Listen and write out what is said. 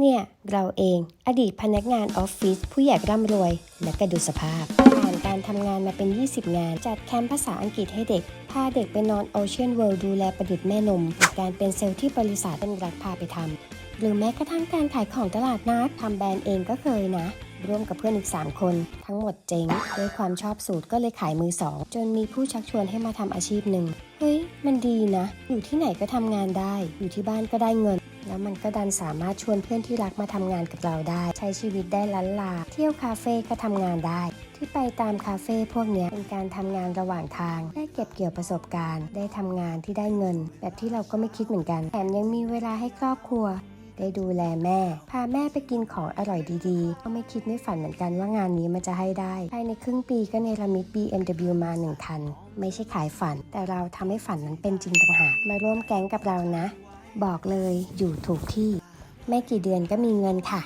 เนี่ย เราเองอดีตพนักงานออฟฟิศผู้ใหญ่ร่ำรวย และก็ดูสภาพ ผ่านการทำงานมาเป็น 20 งาน จัดแคมป์ภาษาอังกฤษให้เด็ก พาเด็กไปนอนโอเชียนเวิลด์ดูแลประดิษฐ์แม่นมหรือการเป็นเซลล์ที่บริษัทเป็นรักพาไปทำหรือแม้กระทั่งการขายของตลาดนัดทำแบรนด์เองก็เคยนะร่วมกับเพื่อนอีก 3 คน ทั้งหมดเจ๊งด้วยความชอบสูตรก็เลยขายมือสองจนมีผู้ชักชวนให้มาทำอาชีพหนึ่ง เฮ้ย มันดีนะ อยู่ที่ไหนก็ทำงานได้ อยู่ที่บ้านก็ได้เงิน แล้วมันก็ดันสามารถชวนเพื่อนที่รักมาทำงานกับเราได้ ใช้ชีวิตได้ล้านลา เที่ยวคาเฟ่ก็ทำงานได้ ที่ไปตามคาเฟ่พวกนี้เป็นการทำงานระหว่างทาง ได้เก็บเกี่ยวประสบการณ์ ได้ทำงานที่ได้เงิน แบบที่เราก็ไม่คิดเหมือนกันแถมยังมีเวลาให้ครอบครัวได้ดูแลแม่ พาแม่ไปกินของอร่อยดีๆ ก็ไม่คิดไม่ฝันเหมือนกันว่างานนี้มันจะให้ได้ ภายในครึ่งปีก็เนรมิต BMW มาหนึ่งคัน ไม่ใช่ขายฝัน แต่เราทำให้ฝันนั้นเป็นจริงต่างหาก มาร่วมแก๊งกับเรานะ บอกเลยอยู่ถูกที่ ไม่กี่เดือนก็มีเงินค่ะ